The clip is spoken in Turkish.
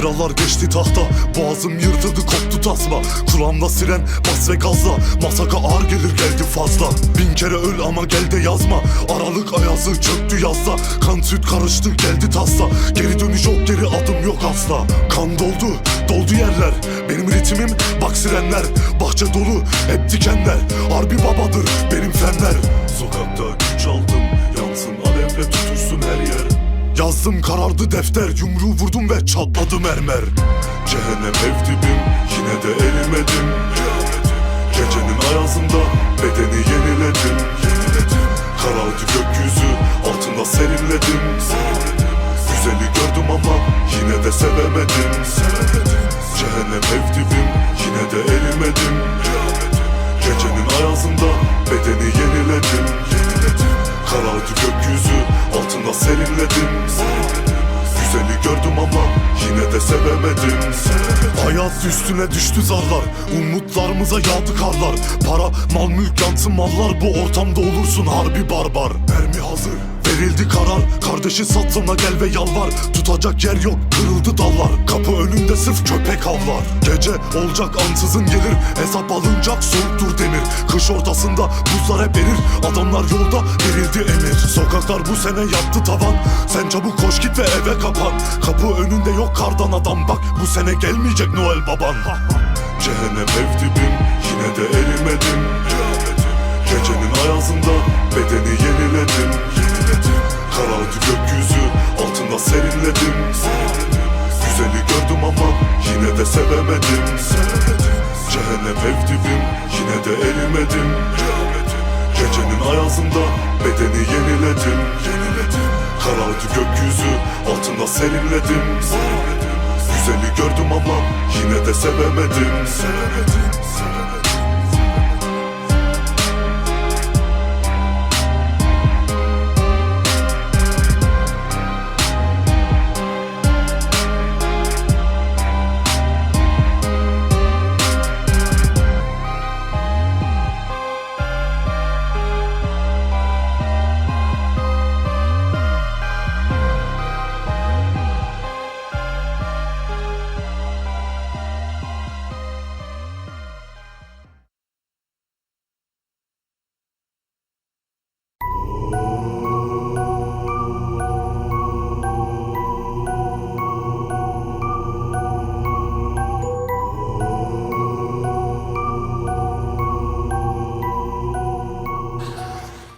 Krallar geçti tahta Boğazım yırtıldı koptu tasma. Kulağımda siren bas ve gazla Masaka ağır gelir geldi fazla. Bin kere öl ama gel de yazma Aralık ayazı çöktü yazda. Kan süt karıştı geldi tasla. Geri dönüş yok geri adım yok asla. Kan doldu doldu yerler. Benim ritmim bak sirenler. Bahçe dolu hep dikenler. Harbi babadır benim fenler. Sokakta güç aldım Yansın alevle tutuşsun her Yazdım karardı defter Yumruğu vurdum ve çatladı mermer. Cehennem ev dibim Yine de erimedim. Gecenin ayazında Bedeni yeniledim. Karardı gökyüzü Altında serinledim. Güzeli gördüm ama Yine de sevemedim sevemedim Hayat üstüne düştü zarlar Umutlarımıza yağdı karlar. Para mal mülk yansın mallar Bu ortamda olursun harbi barbar. Mermi hazır Verildi karar Kardeşi satsana gel ve yalvar. Tutacak yer yok kırıldı dallar. Kapı önünde sırf köpek avlar. Gece olacak ansızın gelir. Hesap alınacak soğuktur demir. Kış ortasında buzlar hep erir. Adamlar yolda verildi emir. Sokaklar bu sene yattı tavan. Sen çabuk koş git ve eve kapan. Kapı önünde yok kardan adam. Bak bu sene gelmeyecek Noel baban. Cehennem ev dibim Yine de erimedim. Gecenin ayazında bedeni yeniledim serinledim. Güzeli gördüm ama yine de sevemedim. Cehennem ev dibim yine de erimedim. Gecenin ayazında bedeni yeniledim. Karardı gökyüzü altında serinledim. Güzeli gördüm ama yine de sevemedim